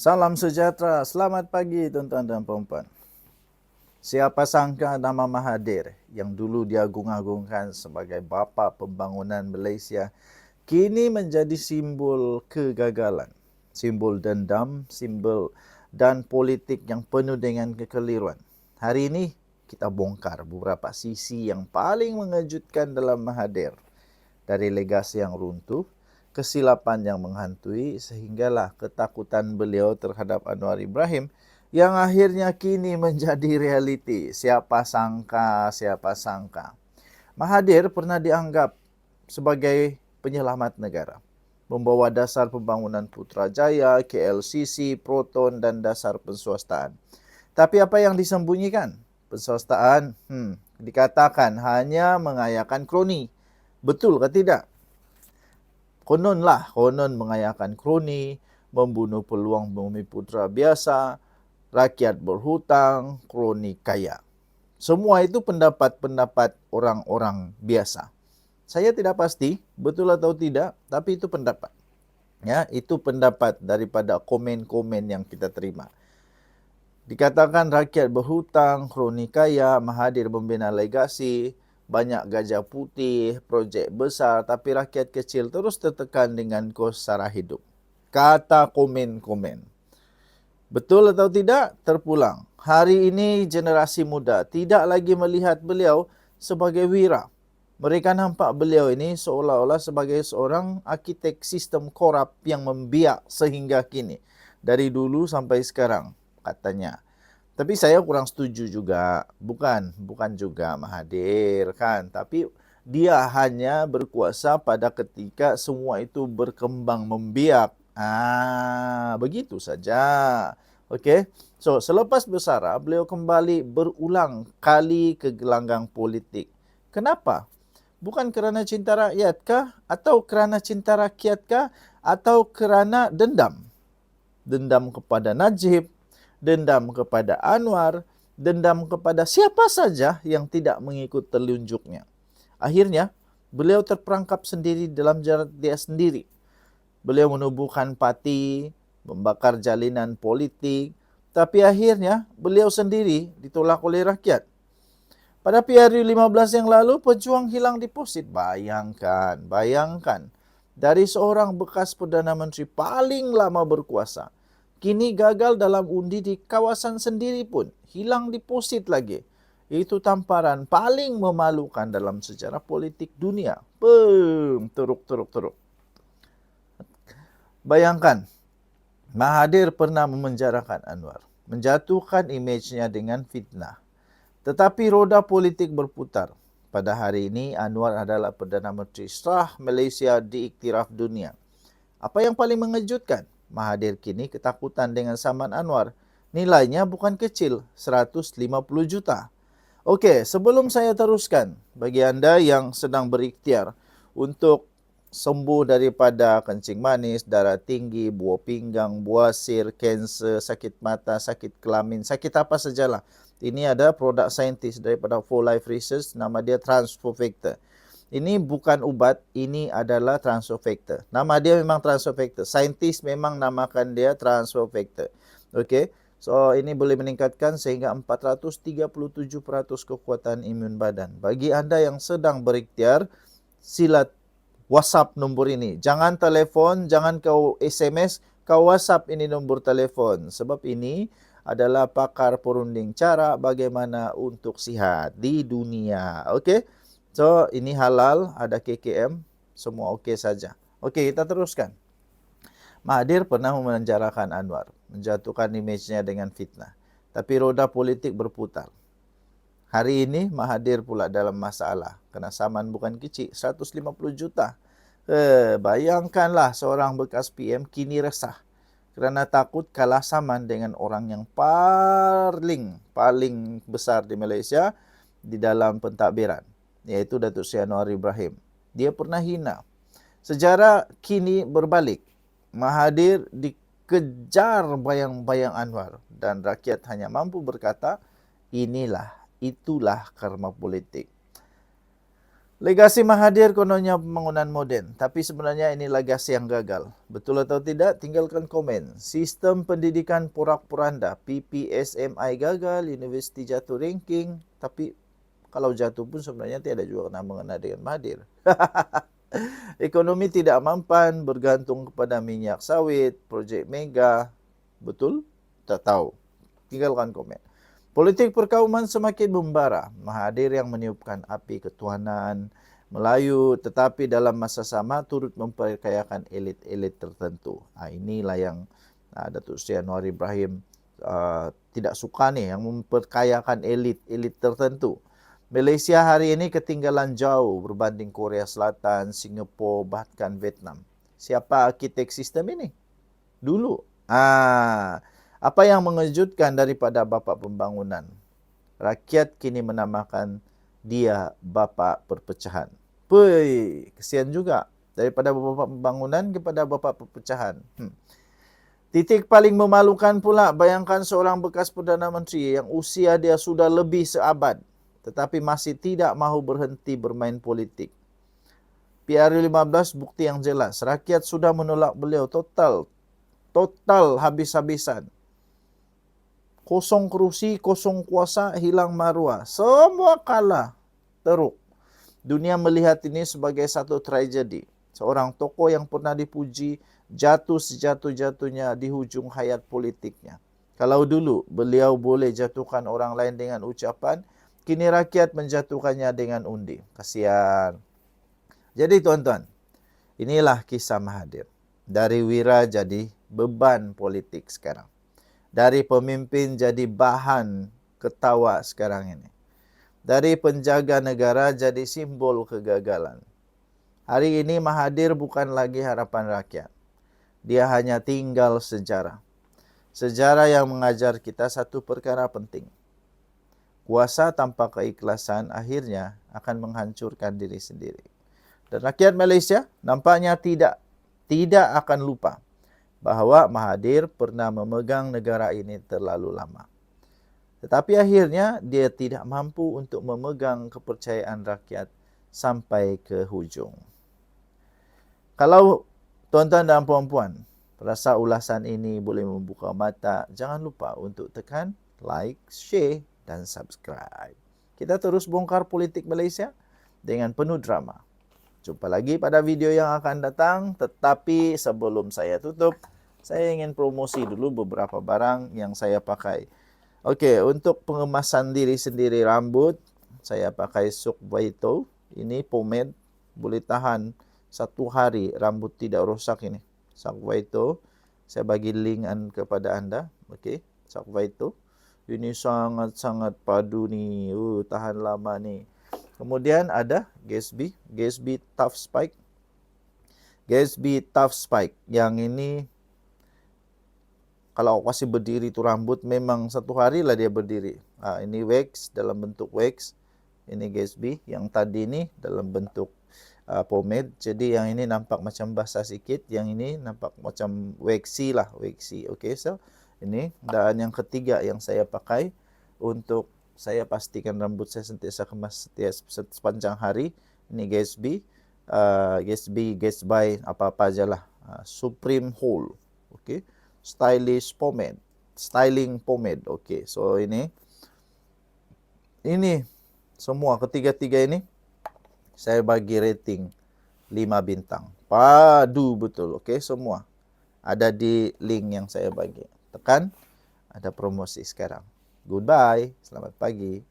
Salam sejahtera, selamat pagi tuan-tuan dan puan-puan. Siapa sangka nama Mahathir yang dulu diagung-agungkan sebagai bapa pembangunan Malaysia kini menjadi simbol kegagalan, simbol dendam, simbol dan politik yang penuh dengan kekeliruan. Hari ini kita bongkar beberapa sisi yang paling mengejutkan dalam Mahathir. Dari legasi yang runtuh kesilapan yang menghantui sehinggalah ketakutan beliau terhadap Anwar Ibrahim yang akhirnya kini menjadi realiti. Siapa sangka, siapa sangka. Mahathir pernah dianggap sebagai penyelamat negara. Membawa dasar pembangunan Putrajaya, KLCC, Proton dan dasar penswastaan. Tapi apa yang disembunyikan? Penswastaan hmm, dikatakan hanya mengayakan kroni. Betul ke tidak? Kononlah konon mengayakan kroni, membunuh peluang bumi putra biasa, rakyat berhutang, kroni kaya. Semua itu pendapat-pendapat orang-orang biasa. Saya tidak pasti betul atau tidak, tapi itu pendapat. Ya, itu pendapat daripada komen-komen yang kita terima. Dikatakan rakyat berhutang, kroni kaya, Mahathir membina legasi, banyak gajah putih, projek besar tapi rakyat kecil terus tertekan dengan kos sara hidup. Kata komen-komen. Betul atau tidak? Terpulang. Hari ini generasi muda tidak lagi melihat beliau sebagai wira. Mereka nampak beliau ini seolah-olah sebagai seorang arkitek sistem korup yang membiak sehingga kini. Dari dulu sampai sekarang katanya. Tapi saya kurang setuju juga. Bukan, bukan juga Mahathir kan. Tapi dia hanya berkuasa pada ketika semua itu berkembang membiak. Ah, begitu saja. Okey. So, selepas bersara, beliau kembali berulang kali ke gelanggang politik. Kenapa? Bukan kerana cinta rakyat kah? Atau kerana cinta rakyat kah? Atau kerana dendam? Dendam kepada Najib, dendam kepada Anwar, dendam kepada siapa saja yang tidak mengikut telunjuknya. Akhirnya, beliau terperangkap sendiri dalam jarak dia sendiri. Beliau menubuhkan parti, membakar jalinan politik, tapi akhirnya beliau sendiri ditolak oleh rakyat. Pada PRU 15 yang lalu, pejuang hilang deposit. Bayangkan, bayangkan. Dari seorang bekas Perdana Menteri paling lama berkuasa, kini gagal dalam undi di kawasan sendiri pun hilang deposit lagi. Itu tamparan paling memalukan dalam sejarah politik dunia. Bum, teruk, teruk, teruk. Bayangkan, Mahathir pernah memenjarakan Anwar, menjatuhkan imejnya dengan fitnah. Tetapi roda politik berputar. Pada hari ini, Anwar adalah Perdana Menteri sah Malaysia diiktiraf dunia. Apa yang paling mengejutkan? Mahathir kini ketakutan dengan saman Anwar. Nilainya bukan kecil, 150 juta. Okey, sebelum saya teruskan, bagi anda yang sedang berikhtiar untuk sembuh daripada kencing manis, darah tinggi, buah pinggang, buasir, kanser, sakit mata, sakit kelamin, sakit apa sajalah. Ini ada produk saintis daripada For Life Research, nama dia Transformactor. Ini bukan ubat, ini adalah transfer factor. Nama dia memang transfer factor. Saintis memang namakan dia transfer factor. Okey. So ini boleh meningkatkan sehingga 437% kekuatan imun badan. Bagi anda yang sedang berikhtiar, sila WhatsApp nombor ini. Jangan telefon, jangan kau SMS, kau WhatsApp ini nombor telefon. Sebab ini adalah pakar perunding cara bagaimana untuk sihat di dunia. Okey. So, ini halal, ada KKM, semua okey saja. Okey, kita teruskan. Mahathir pernah memenjarakan Anwar, menjatuhkan imejnya dengan fitnah. Tapi roda politik berputar. Hari ini Mahathir pula dalam masalah. Kena saman bukan kecil, 150 juta. Eh, bayangkanlah seorang bekas PM kini resah. Kerana takut kalah saman dengan orang yang paling paling besar di Malaysia di dalam pentadbiran yaitu Datuk Seri Anwar Ibrahim. Dia pernah hina. Sejarah kini berbalik. Mahathir dikejar bayang-bayang Anwar dan rakyat hanya mampu berkata, inilah, itulah karma politik. Legasi Mahathir kononnya pembangunan moden, tapi sebenarnya ini legasi yang gagal. Betul atau tidak? Tinggalkan komen. Sistem pendidikan porak-poranda, PPSMI gagal, universiti jatuh ranking, tapi kalau jatuh pun sebenarnya tiada juga kena mengena dengan Mahathir. Ekonomi tidak mampan, bergantung kepada minyak sawit, projek mega. Betul? Tak tahu. Tinggalkan komen. Politik perkauman semakin membara. Mahathir yang meniupkan api ketuhanan Melayu tetapi dalam masa sama turut memperkayakan elit-elit tertentu. Ha, inilah yang uh, Datuk Seri Anwar Ibrahim uh, tidak suka nih yang memperkayakan elit-elit tertentu. Malaysia hari ini ketinggalan jauh berbanding Korea Selatan, Singapura bahkan Vietnam. Siapa arkitek sistem ini? Dulu. Ah, apa yang mengejutkan daripada bapa pembangunan? Rakyat kini menamakan dia bapa perpecahan. Pui, kesian juga daripada bapa pembangunan kepada bapa perpecahan. Hmm. Titik paling memalukan pula bayangkan seorang bekas Perdana Menteri yang usia dia sudah lebih seabad tetapi masih tidak mahu berhenti bermain politik. PR15 bukti yang jelas. Rakyat sudah menolak beliau total. Total habis-habisan kosong kerusi, kosong kuasa, hilang maruah. Semua kalah, teruk. Dunia melihat ini sebagai satu tragedi. Seorang tokoh yang pernah dipuji jatuh sejatuh-jatuhnya di hujung hayat politiknya. Kalau dulu beliau boleh jatuhkan orang lain dengan ucapan, kini rakyat menjatuhkannya dengan undi. Kasihan. Jadi tuan-tuan, inilah kisah Mahathir. Dari wira jadi beban politik sekarang dari pemimpin jadi bahan ketawa sekarang ini. Dari penjaga negara jadi simbol kegagalan. Hari ini Mahathir bukan lagi harapan rakyat. Dia hanya tinggal sejarah. Sejarah yang mengajar kita satu perkara penting. Kuasa tanpa keikhlasan akhirnya akan menghancurkan diri sendiri. Dan rakyat Malaysia nampaknya tidak tidak akan lupa bahawa Mahathir pernah memegang negara ini terlalu lama. Tetapi akhirnya dia tidak mampu untuk memegang kepercayaan rakyat sampai ke hujung. Kalau tuan-tuan dan puan-puan rasa ulasan ini boleh membuka mata, jangan lupa untuk tekan like, share dan subscribe. Kita terus bongkar politik Malaysia dengan penuh drama. Jumpa lagi pada video yang akan datang. Tetapi sebelum saya tutup, saya ingin promosi dulu beberapa barang yang saya pakai. Okey, untuk pengemasan diri sendiri rambut, saya pakai Sok Vito. Ini pomade, boleh tahan satu hari rambut tidak rosak ini. Sok Vito. Saya bagi link kepada anda. Okey, Sok Vito. Ini sangat-sangat padu ni. Uh, tahan lama ni. Kemudian ada Gatsby, Gatsby Tough Spike. Gatsby Tough Spike. Yang ini kalau masih berdiri tu rambut memang satu hari lah dia berdiri. Ha, ini wax dalam bentuk wax. Ini Gatsby. Yang tadi ni dalam bentuk uh, pomade. Jadi yang ini nampak macam basah sikit. Yang ini nampak macam waxy lah. Waxy. Okay, so ini. Dan yang ketiga yang saya pakai untuk saya pastikan rambut saya sentiasa kemas setiap sepanjang hari. Ini Gatsby, uh, Gatsby, Gatsby, apa-apa aja lah. Uh, Supreme Hole. Okay. Stylish pomade. Styling pomade. Okay. So ini. Ini. Semua ketiga-tiga ini. Saya bagi rating 5 bintang. Padu betul. Okay. Semua. Ada di link yang saya bagi. Tekan. Ada promosi sekarang. Goodbye. Selamat pagi.